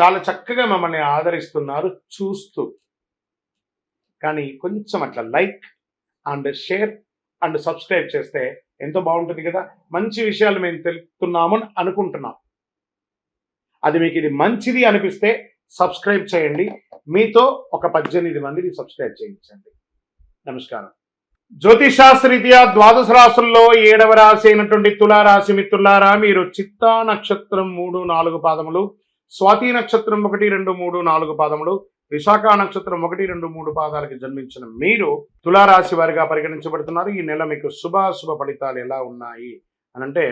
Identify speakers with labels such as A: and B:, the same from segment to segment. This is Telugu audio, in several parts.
A: చాలా చక్కగా మమ్మల్ని ఆదరిస్తున్నారు చూస్తూ. కానీ కొంచెం అట్లా like and share and subscribe చేస్తే ఎంతో బాగుంటుంది కదా. మంచి విషయాలు మేము తెలుపుతున్నాము అని అనుకుంటున్నాం. అది మీకు ఇది మంచిది అనిపిస్తే సబ్స్క్రైబ్ చేయండి. మీతో ఒక పద్దెనిమిది మందిని సబ్స్క్రైబ్ చేయించండి. నమస్కారం. జ్యోతిషాస్త్రరీత్యా ద్వాదశ రాశుల్లో ఏడవ రాశి అయినటువంటి తులారాశి మిత్రులారా మీరు చిత్తా నక్షత్రం మూడు నాలుగు పాదములు స్వాతి నక్షత్రం ఒకటి రెండు మూడు నాలుగు పాదములు విశాఖ నక్షత్రం ఒకటి రెండు మూడు పాదాలకి జన్మించిన మీరు తులారాశి వారిగా పరిగణించబడుతున్నారు. ఈ నెల మీకు శుభాశుభ ఫలితాలు ఎలా ఉన్నాయి అని అంటే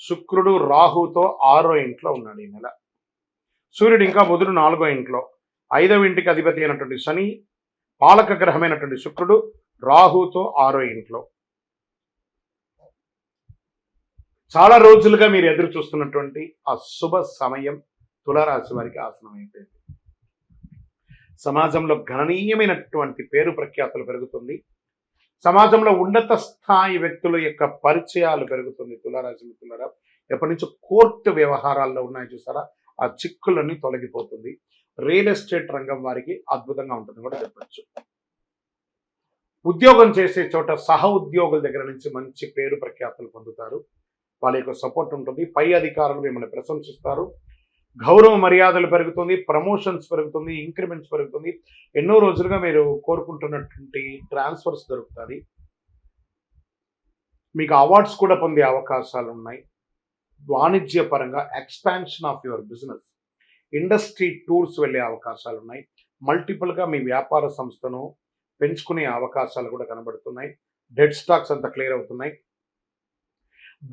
A: శుక్రుడు రాహుతో ఆరో ఇంట్లో ఉన్నాడు ఈ నెల. సూర్యుడు ఇంకా బుధుడు నాలుగో ఇంట్లో. ఐదవ ఇంటికి అధిపతి అయినటువంటి శని పాలక గ్రహమైనటువంటి శుక్రుడు రాహుతో ఆరో ఇంట్లో. చాలా రోజులుగా మీరు ఎదురు చూస్తున్నటువంటి ఆ శుభ సమయం తులారాశి వారికి ఆసనం అయిపోయింది సమాజంలో గణనీయమైనటువంటి పేరు ప్రఖ్యాతులు పెరుగుతుంది. సమాజంలో ఉన్నత స్థాయి వ్యక్తుల యొక్క పరిచయాలు పెరుగుతుంది. తులారాశి మిత్రులారా ఎప్పటి నుంచి కోర్టు వ్యవహారాల్లో ఉన్నాయి చూసారా? ఆ చిక్కులన్నీ తొలగిపోతుంది. రియల్ ఎస్టేట్ రంగం వారికి అద్భుతంగా ఉంటుంది కూడా చెప్పచ్చు. ఉద్యోగం చేసే చోట సహ ఉద్యోగుల దగ్గర నుంచి మంచి పేరు ప్రఖ్యాతులు పొందుతారు. వాళ్ళ యొక్క సపోర్ట్ ఉంటుంది. పై అధికారులు మిమ్మల్ని ప్రశంసిస్తారు. గౌరవ మర్యాదలు పెరుగుతుంది ప్రమోషన్స్ పెరుగుతుంది ఇంక్రిమెంట్స్ పెరుగుతుంది. ఎన్నో రోజులుగా మీరు కోరుకుంటున్నటువంటి ట్రాన్స్ఫర్స్ దొరుకుతుంది మీకు అవార్డ్స్ కూడా పొందే అవకాశాలు ఉన్నాయి. వాణిజ్య పరంగా expansion of your business industry tours వెళ్ళే అవకాశాలు ఉన్నాయి. మల్టిపుల్గా మీ వ్యాపార సంస్థను పెంచుకునే అవకాశాలు కూడా కనబడుతున్నాయి. డెడ్ స్టాక్స్ అంతా క్లియర్ అవుతున్నాయి.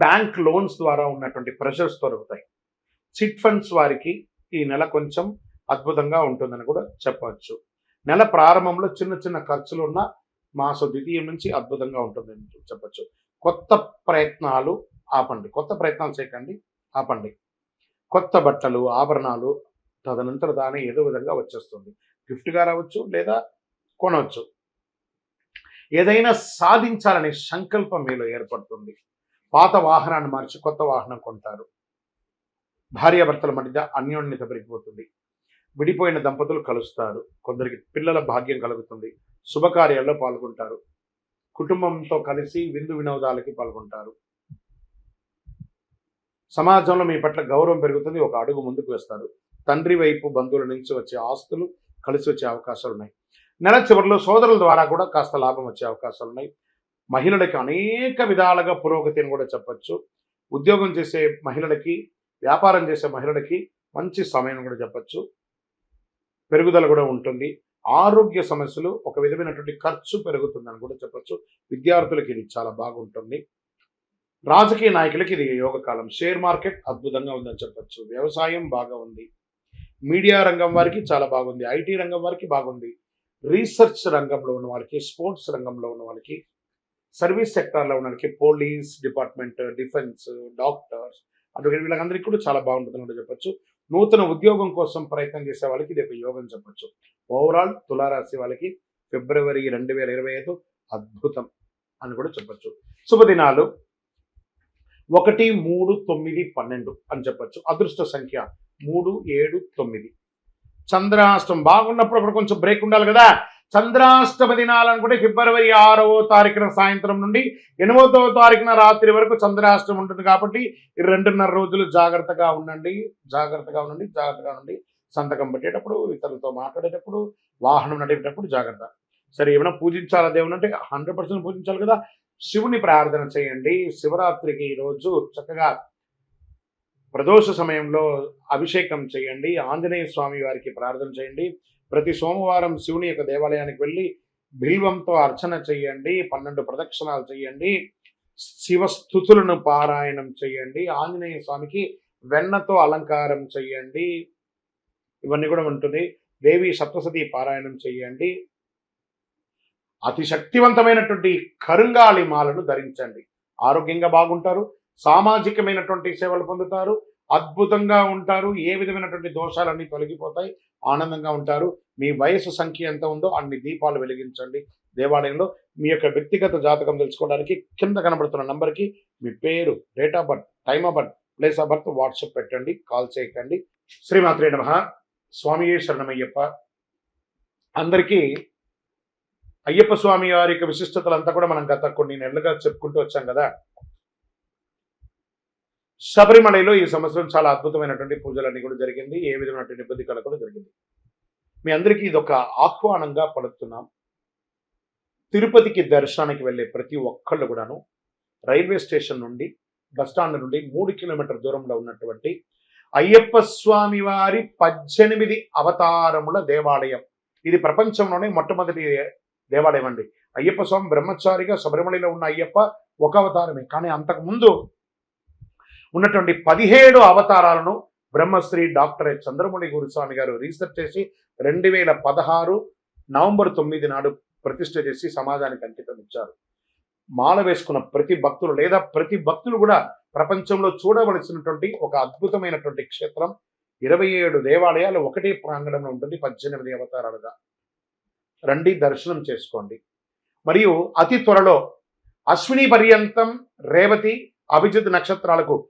A: బ్యాంక్ లోన్స్ ద్వారా ఉన్నటువంటి ప్రెషర్స్ దొరుకుతాయి చిట్ ఫండ్స్ వారికి ఈ నెల కొంచెం అద్భుతంగా ఉంటుందని కూడా చెప్పవచ్చు. నెల ప్రారంభంలో చిన్న చిన్న ఖర్చులు ఉన్న మాస ద్వితీయం నుంచి అద్భుతంగా ఉంటుందని చెప్పచ్చు. కొత్త ప్రయత్నాలు ఆపండి. కొత్త ప్రయత్నాలు చేయకండి ఆపండి. కొత్త బట్టలు ఆభరణాలు తదనంతర దాని ఏదో విధంగా వచ్చేస్తుంది. గిఫ్ట్గా రావచ్చు లేదా కొనవచ్చు. ఏదైనా సాధించాలనే సంకల్పం మీలో ఏర్పడుతుంది. పాత వాహనాన్ని మార్చి కొత్త వాహనం కొంటారు. భార్యాభర్తల మధ్య అన్యోన్యత పెరిగిపోతుంది. విడిపోయిన దంపతులు కలుస్తారు. కొందరికి పిల్లల భాగ్యం కలుగుతుంది. శుభకార్యాల్లో పాల్గొంటారు. కుటుంబంతో కలిసి విందు వినోదాలకి పాల్గొంటారు. సమాజంలో మీ పట్ల గౌరవం పెరుగుతుంది. ఒక అడుగు ముందుకు వేస్తారు. తండ్రి వైపు బంధువుల నుంచి వచ్చే ఆస్తులు కలిసి వచ్చే అవకాశాలు ఉన్నాయి. నెల చివరిలో సోదరుల ద్వారా కూడా కాస్త లాభం వచ్చే అవకాశాలు ఉన్నాయి. మహిళలకి అనేక విధాలుగా పురోగతిని కూడా చెప్పచ్చు. ఉద్యోగం చేసే మహిళలకి వ్యాపారం చేసే మహిళలకి మంచి సమయం కూడా చెప్పచ్చు. పెరుగుదల కూడా ఉంటుంది. ఆరోగ్య సమస్యలు ఒక విధమైనటువంటి ఖర్చు పెరుగుతుందని కూడా చెప్పచ్చు. విద్యార్థులకి ఇది చాలా బాగుంటుంది. రాజకీయ నాయకులకి ఇది యోగ కాలం షేర్ మార్కెట్ అద్భుతంగా ఉందని చెప్పొచ్చు. వ్యవసాయం బాగా ఉంది. మీడియా రంగం వారికి చాలా బాగుంది. ఐటీ రంగం వారికి బాగుంది. రీసెర్చ్ రంగంలో ఉన్న వాళ్ళకి స్పోర్ట్స్ రంగంలో ఉన్న వాళ్ళకి సర్వీస్ సెక్టార్లో ఉన్న వాళ్ళకి police department defence doctors advocate వీళ్ళందరికీ కూడా చాలా బాగుంటుందని కూడా చెప్పొచ్చు. నూతన ఉద్యోగం కోసం ప్రయత్నం చేసే వాళ్ళకి ఇది ఒక యోగం చెప్పొచ్చు. ఓవరాల్ తులారాశి వాళ్ళకి ఫిబ్రవరి రెండు వేల ఇరవై ఐదు అద్భుతం అని కూడా చెప్పొచ్చు. శుభదినాలు. ఒకటి మూడు తొమ్మిది పన్నెండు అని చెప్పొచ్చు. అదృష్ట సంఖ్య మూడు ఏడు తొమ్మిది. చంద్రాష్టం బాగున్నప్పుడు అక్కడ కొంచెం బ్రేక్ ఉండాలి కదా. చంద్రాష్టమ దినాలనుకుంటే ఫిబ్రవరి ఆరవ తారీఖున సాయంత్రం నుండి ఎనిమిదవ తారీఖున రాత్రి వరకు చంద్రాష్టమి ఉంటుంది కాబట్టి రెండున్నర రోజులు జాగ్రత్తగా ఉండండి. జాగ్రత్తగా ఉండండి జాగ్రత్తగా ఉండండి. సంతకం పెట్టేటప్పుడు ఇతరులతో మాట్లాడేటప్పుడు వాహనం నడిపేటప్పుడు జాగ్రత్త. సరే ఏమైనా పూజించాలా దేవుని అంటే హండ్రెడ్ పర్సెంట్ పూజించాలి కదా. శివుని ప్రార్థన చేయండి. శివరాత్రికి ఈరోజు చక్కగా ప్రదోష సమయంలో అభిషేకం చేయండి. ఆంజనేయ స్వామి వారికి ప్రార్థన చేయండి. ప్రతి సోమవారం శివుని యొక్క దేవాలయానికి వెళ్ళి బిల్వంతో అర్చన చేయండి పన్నెండు ప్రదక్షిణాలు చేయండి శివస్థుతులను పారాయణం చేయండి ఆంజనేయ స్వామికి వెన్నతో అలంకారం చేయండి. ఇవన్నీ కూడా ఉంటుంది. దేవి సప్తసతి పారాయణం చేయండి. అతి శక్తివంతమైనటువంటి కరుంగాలి మాలను ధరించండి. ఆరోగ్యంగా బాగుంటారు. సామాజికమైనటువంటి సేవలు పొందుతారు. అద్భుతంగా ఉంటారు. ఏ విధమైనటువంటి దోషాలన్నీ తొలగిపోతాయి. ఆనందంగా ఉంటారు. మీ వయసు సంఖ్య ఎంత ఉందో అన్ని దీపాలు వెలిగించండి. దేవాలయంలో మీ యొక్క వ్యక్తిగత జాతకం తెలుసుకోవడానికి కింద కనబడుతున్న నంబర్కి మీ పేరు date of birth time of birth place of birth WhatsApp పెట్టండి కాల్ చేయకండి. శ్రీమాత్రే నమ. స్వామి శరణమయ్యప్ప. అందరికీ అయ్యప్ప స్వామి వారి యొక్క విశిష్టతలంతా కూడా మనం గత కొన్ని నెలలుగా చెప్పుకుంటూ వచ్చాం కదా. శబరిమలలో ఈ సంవత్సరం చాలా అద్భుతమైనటువంటి పూజలన్నీ కూడా జరిగింది. ఏ విధమైనటువంటి ఇబ్బంది కల కూడా జరిగింది. మీ అందరికీ ఇది ఒక ఆహ్వానంగా పడుతున్నాం తిరుపతికి దర్శనానికి వెళ్ళే ప్రతి ఒక్కళ్ళు కూడాను రైల్వే స్టేషన్ నుండి బస్టాండ్ నుండి మూడు కిలోమీటర్ దూరంలో ఉన్నటువంటి అయ్యప్ప స్వామి వారి పద్దెనిమిది అవతారముల దేవాలయం. ఇది ప్రపంచంలోనే మొట్టమొదటి దేవాలయం అండి. అయ్యప్ప స్వామి బ్రహ్మచారిగా శబరిమలలో ఉన్న అయ్యప్ప ఒక అవతారమే. కానీ అంతకు ముందు ఉన్నటువంటి పదిహేడు అవతారాలను బ్రహ్మశ్రీ డాక్టర్ చంద్రమణి గురుస్వామి గారు రీసెర్చ్ చేసి రెండు వేల పదహారు నవంబర్ తొమ్మిది నాడు ప్రతిష్ట చేసి సమాజానికి అంకితం ఇచ్చారు. మాల వేసుకున్న ప్రతి భక్తులు లేదా ప్రతి భక్తులు కూడా ప్రపంచంలో చూడవలసినటువంటి ఒక అద్భుతమైనటువంటి క్షేత్రం. ఇరవై ఏడు దేవాలయాలు ఒకటే ప్రాంగణంలో ఉంటుంది పద్దెనిమిది అవతారాలుగా. రండి దర్శనం చేసుకోండి. మరియు అతి త్వరలో అశ్విని పర్యంతం రేవతి అభిజిత్ నక్షత్రాలకు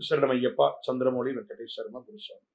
A: శరణపి శరణమయ్యప్ప చంద్రమౌళి వెంకటేశ్వరమ గురుస్వామి